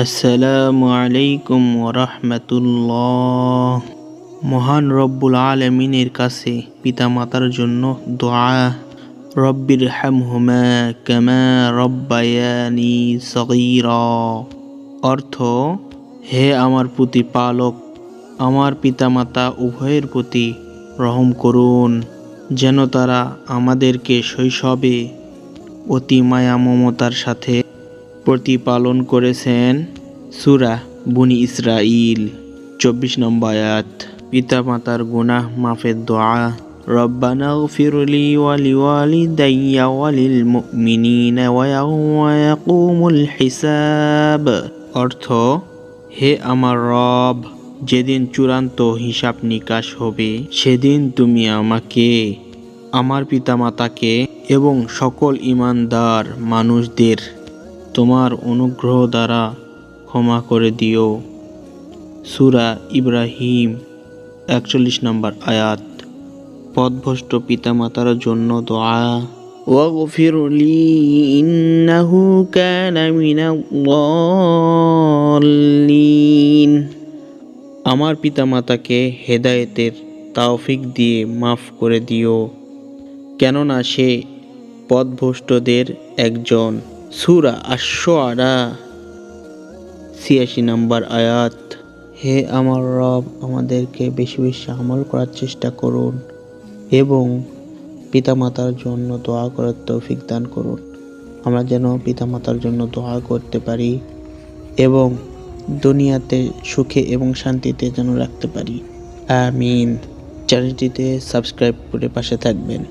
আসসালামু আলাইকুম রহমতুল্লাহ মহান রব্বুল আলমিনের কাছে পিতামাতার জন্য দোয়া, রব্বির হামহুমা কামা রব্বায়ানি সগীরা। অর্থ, হে আমার প্রতিপালক, আমার পিতামাতা উভয়ের প্রতি রহম করুন, যেন তারা আমাদেরকে শৈশবে অতি মায়া মমতার সাথে প্রতিপালন করেছেন সুরা বুনি ইসরাইল চব্বিশ নম্বর আয়াত। পিতা মাতার গুনাহ মাফের দোয়া। রব্বানা ফিরলি ওয়ালি ওয়ালি দাইয়া ওয়ালিল মুমিনিনা ওয়া হিসাব। অর্থ, হে আমার রব, যেদিন চূড়ান্ত হিসাব নিকাশ হবে, সেদিন তুমি আমাকে, আমার পিতামাতাকে এবং সকল ইমানদার মানুষদের তোমার অনুগ্রহ দ্বারা ক্ষমা করে দিও সুরা ইব্রাহিম একচল্লিশ নম্বর আয়াত পথভ্রষ্ট পিতামাতার জন্য দোয়া واغفر لي إنه كان من الضالين আমার পিতামাতাকে হেদায়েতের তাওফিক দিয়ে মাফ করে দিও কেননা সে পথভ্রষ্টদের একজন সুরা আশোয়ারা ছিয়াশি নম্বর আয়াত। হে আমার রব, আমাদেরকে বেশি বেশি আমল করার চেষ্টা করুন এবং পিতামাতার জন্য দোয়া করার তৌফিক দান করুন। আমরা যেন পিতামাতার জন্য দোয়া করতে পারি এবং দুনিয়াতে সুখে এবং শান্তিতে যেন রাখতে পারি। আমিন। চ্যানেলটিতে সাবস্ক্রাইব করে পাশে থাকবেন।